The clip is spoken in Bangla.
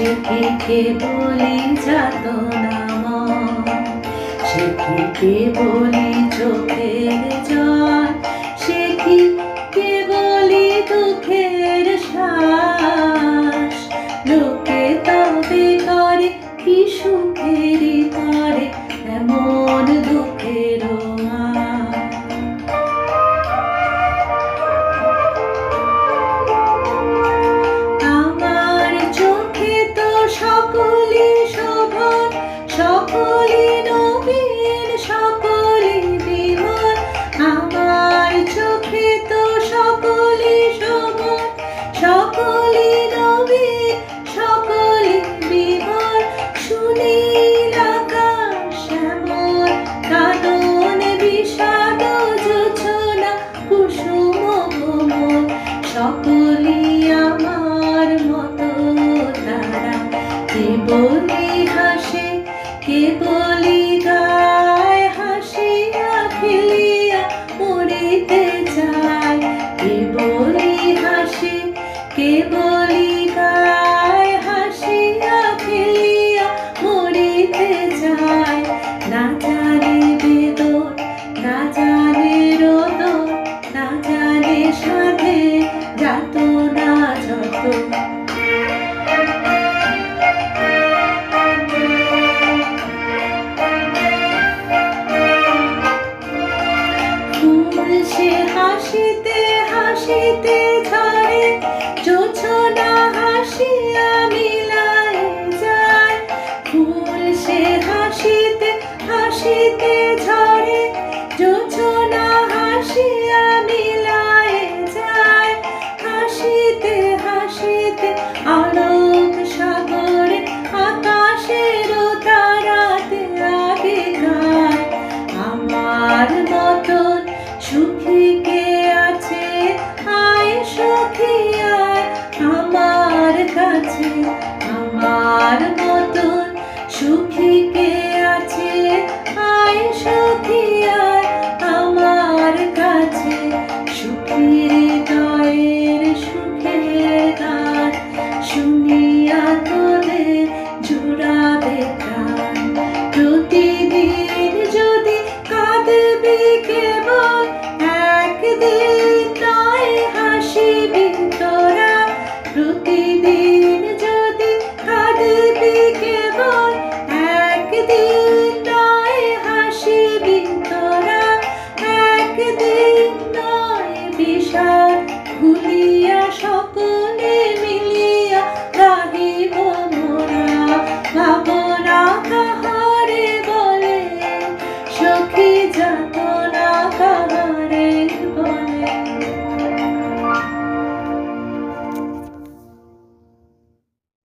শিখিকে বলি যাত নাম শিখিকে বলি চোখের জল। আমার মতো তারা। কে বলি হাসে, কে বলি গায়, হাসি খেলিয়া পড়িতে যায় কে বলি হাসে, কে বলি গায়, হাসি খেলিয়া পড়িতে যায় না হইতে ঝরে জোছনা হাসিয়া মিলায় যায়। হাসিতে হাসিতে ঝরে বিষাদ ভুলিয়া সকলে মিলিয়া রাহিব